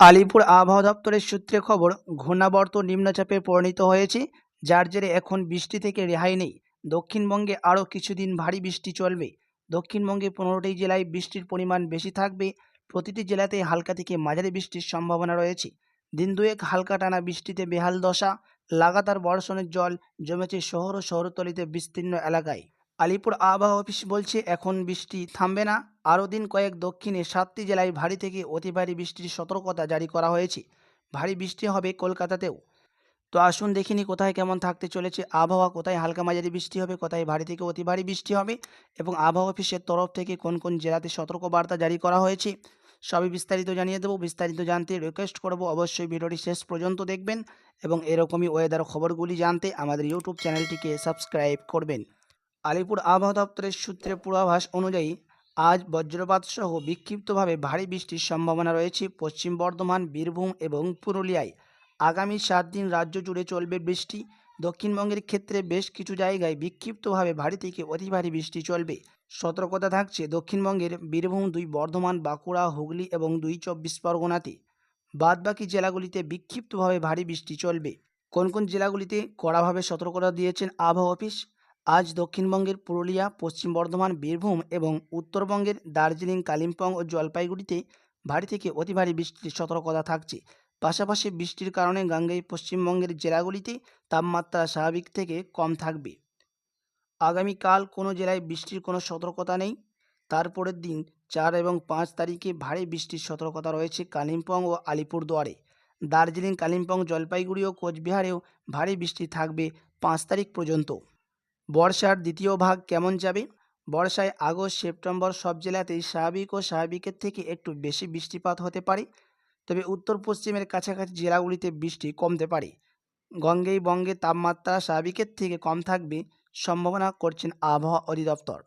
আলিপুর আবহাওয়া দপ্তরের সূত্রে খবর, ঘূর্ণাবর্ত নিম্নচাপে পরিণত হয়েছে, যার জেরে এখন বৃষ্টি থেকে রেহাই নেই। দক্ষিণবঙ্গে আরও কিছুদিন ভারী বৃষ্টি চলবে। দক্ষিণবঙ্গে পনেরোটি জেলায় বৃষ্টির পরিমাণ বেশি থাকবে। প্রতিটি জেলাতেই হালকা থেকে মাঝারি বৃষ্টির সম্ভাবনা রয়েছে। দিন দুয়েক হালকা টানা বৃষ্টিতে বেহাল দশা, লাগাতার বর্ষণের জল জমেছে শহর ও শহরতলিতে বিস্তীর্ণ এলাকায়। আলিপুর আবহাওয়া অফিস বলছে, এখন বৃষ্টি থামবে না। আরও দিন কয়েক দক্ষিণে সাতটি জেলায় ভারী থেকে অতি ভারী বৃষ্টির সতর্কতা জারি করা হয়েছে। ভারী বৃষ্টি হবে কলকাতাতেও। তো আসুন দেখিনি কোথায় কেমন থাকতে চলেছে আবহাওয়া, কোথায় হালকা মাঝারি বৃষ্টি হবে, কোথায় ভারী থেকে অতি ভারী বৃষ্টি হবে এবং আবহাওয়া অফিসের তরফ থেকে কোন কোন জেলাতে সতর্কবার্তা জারি করা হয়েছে, সবই বিস্তারিত জানিয়ে দেবো। বিস্তারিত জানতে রিকোয়েস্ট করব, অবশ্যই ভিডিওটি শেষ পর্যন্ত দেখবেন এবং এরকমই ওয়েদার খবরগুলি জানতে আমাদের ইউটিউব চ্যানেলটিকে সাবস্ক্রাইব করবেন। আলিপুর আবহাওয়া দপ্তরের সূত্রে পূর্বাভাস অনুযায়ী, আজ বজ্রপাত সহ বিক্ষিপ্তভাবে ভারী বৃষ্টির সম্ভাবনা রয়েছে। পশ্চিম বর্ধমান, বীরভূম এবং পুরুলিয়ায় আগামী সাত দিন রাজ্য জুড়ে চলবে বৃষ্টি। দক্ষিণবঙ্গের ক্ষেত্রে বেশ কিছু জায়গায় বিক্ষিপ্তভাবে ভারী থেকে অতি ভারী বৃষ্টি চলবে। সতর্কতা থাকছে দক্ষিণবঙ্গের বীরভূম, দুই বর্ধমান, বাঁকুড়া, হুগলি এবং দুই চব্বিশ পরগনাতে। বাদবাকি জেলাগুলিতে বিক্ষিপ্তভাবে ভারী বৃষ্টি চলবে। কোন কোন জেলাগুলিতে কড়াভাবে সতর্কতা দিয়েছেন আবহাওয়া অফিস? আজ দক্ষিণবঙ্গের পুরুলিয়া, পশ্চিম বর্ধমান, বীরভূম এবং উত্তরবঙ্গের দার্জিলিং, কালিম্পং ও জলপাইগুড়িতে ভারী থেকে অতি ভারী বৃষ্টির সতর্কতা থাকছে। পাশাপাশি বৃষ্টির কারণে গাঙ্গেয় পশ্চিমবঙ্গের জেলাগুলিতে তাপমাত্রা স্বাভাবিক থেকে কম থাকবে। আগামীকাল কোনো জেলায় বৃষ্টির কোনো সতর্কতা নেই। তারপরের দিন চার এবং পাঁচ তারিখে ভারী বৃষ্টির সতর্কতা রয়েছে কালিম্পং ও আলিপুরদুয়ারে। দার্জিলিং, কালিম্পং, জলপাইগুড়ি ও কোচবিহারেও ভারী বৃষ্টি থাকবে পাঁচ তারিখ পর্যন্ত। বর্ষার দ্বিতীয় ভাগ কেমন যাবে? বর্ষায় আগস্ট, সেপ্টেম্বর সব জেলাতেই স্বাভাবিক ও স্বাভাবিকের থেকে একটু বেশি বৃষ্টিপাত হতে পারে। তবে উত্তর পশ্চিমের কাছাকাছি জেলাগুলিতে বৃষ্টি কমতে পারে। গঙ্গেই বঙ্গে তাপমাত্রা স্বাভাবিকের থেকে কম থাকবে, সম্ভাবনা করছেন আবহাওয়া অধিদপ্তর।